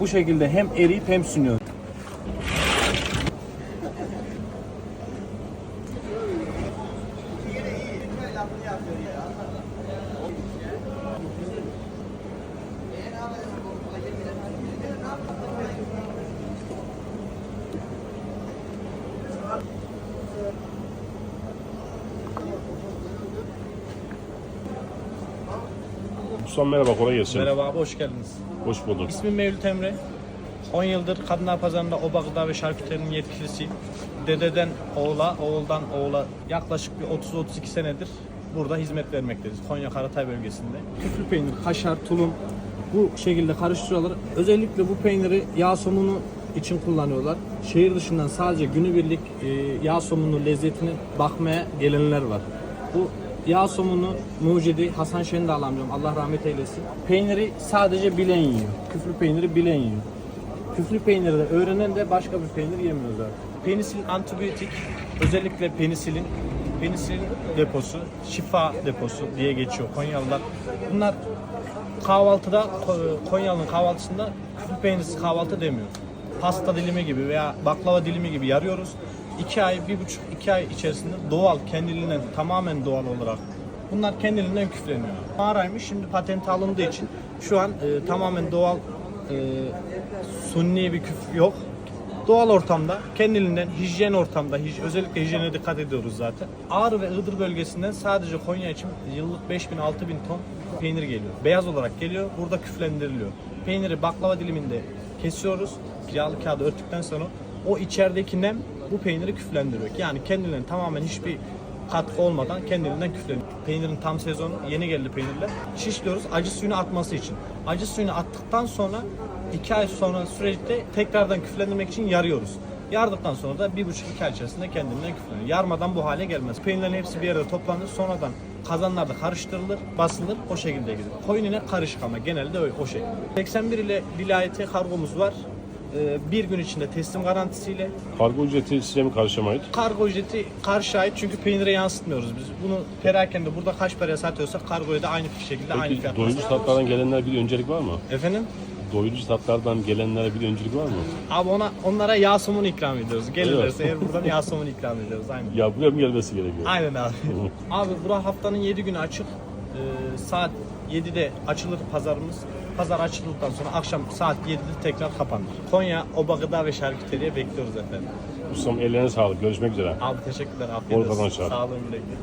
bu şekilde hem eriyip hem sünüyor. Ustam merhaba kolay gelsin. Merhaba abi hoş geldiniz. Hoş bulduk. İsmim Mevlüt Emre. 10 yıldır Kadınlar Pazarı'nda oba gıda ve şarküterinin yetkilisiyim. Dededen oğula, oğuldan oğula yaklaşık bir 30-32 senedir burada hizmet vermekteyiz. Konya Karatay bölgesinde. Küflü peynir, kaşar, tulum bu şekilde karıştırıyorlar. Özellikle bu peyniri yağ somunu için kullanıyorlar. Şehir dışından sadece günübirlik e, yağ somunu lezzetini bakmaya gelenler var. Bu yağ somunu mucidi Hasan Şen'i de alamıyorum. Allah rahmet eylesin. Peyniri sadece bilen yiyor. Küflü peyniri bilen yiyor. Küflü peyniri de öğrenen de başka bir peynir yemiyor zaten. Penisilin antibiyotik, özellikle penisilin, penisilin deposu, şifa deposu diye geçiyor Konyalılar. Bunlar kahvaltıda, Ko- Konyalı'nın kahvaltısında küflü peynirsiz kahvaltı demiyor. Pasta dilimi gibi veya baklava dilimi gibi yarıyoruz. İki ay, bir buçuk, iki ay içerisinde doğal, kendiliğinden, tamamen doğal olarak Bunlar kendiliğinden küfleniyor. Mağaraymış şimdi patent alındığı için şu an e, tamamen doğal e, sunni bir küf yok. Doğal ortamda, kendiliğinden hijyen ortamda, hij- özellikle hijyene dikkat ediyoruz zaten. Ağrı ve Iğdır bölgesinden sadece Konya için yıllık 5000-6000 ton peynir geliyor. Beyaz olarak geliyor, burada küflendiriliyor. Peyniri baklava diliminde kesiyoruz, yağlı kağıdı örttükten sonra o içerideki nem bu peyniri küflendiriyor. Yani kendilerine tamamen hiçbir katkı olmadan kendiliğinden küfleniyor. Peynirin tam sezonu yeni geldi peynirler. Şişliyoruz acı suyunu atması için. Acı suyunu attıktan sonra 2 ay sonra süreçte tekrardan küflendirmek için yarıyoruz. Yardıktan sonra da bir buçuk iki ay içerisinde kendinden küfleniyor. Yarmadan bu hale gelmez. Peynirlerin hepsi bir yerde toplanır. Sonradan kazanlarda karıştırılır, basılır. O şekilde gider. Koyun inek karışık ama genelde öyle, o şekilde. 81 ile vilayete kargomuz var. Ee, bir gün içinde teslim garantisiyle Kargo ücreti size mi karşıma ait? Kargo ücreti karşı ait çünkü peynire yansıtmıyoruz biz. Bunu perakende burada kaç paraya satıyorsak kargoya da aynı şekilde aynı Peki fiyatla doyurucu satıyoruz. tatlardan gelenlere bir öncelik var mı? Efendim? Doyurucu tatlardan gelenlere bir öncelik var mı? Abi ona onlara yağ somunu ikram ediyoruz. Gelirlerse eğer buradan yağ somunu ikram ediyoruz. Aynen. Ya buraya mı gelmesi gerekiyor? Aynen abi. abi bura haftanın 7 günü açık. Ee, saat 7'de açılır pazarımız. Pazar açıldıktan sonra akşam saat 7'de tekrar kapanır. Konya Oba Gıda ve Şarküteriye bekliyoruz efendim. Ustam ellerine sağlık. Görüşmek üzere. Abi teşekkürler. Bol Afiyet olsun. kazançlar. Sağ olun. güle güle.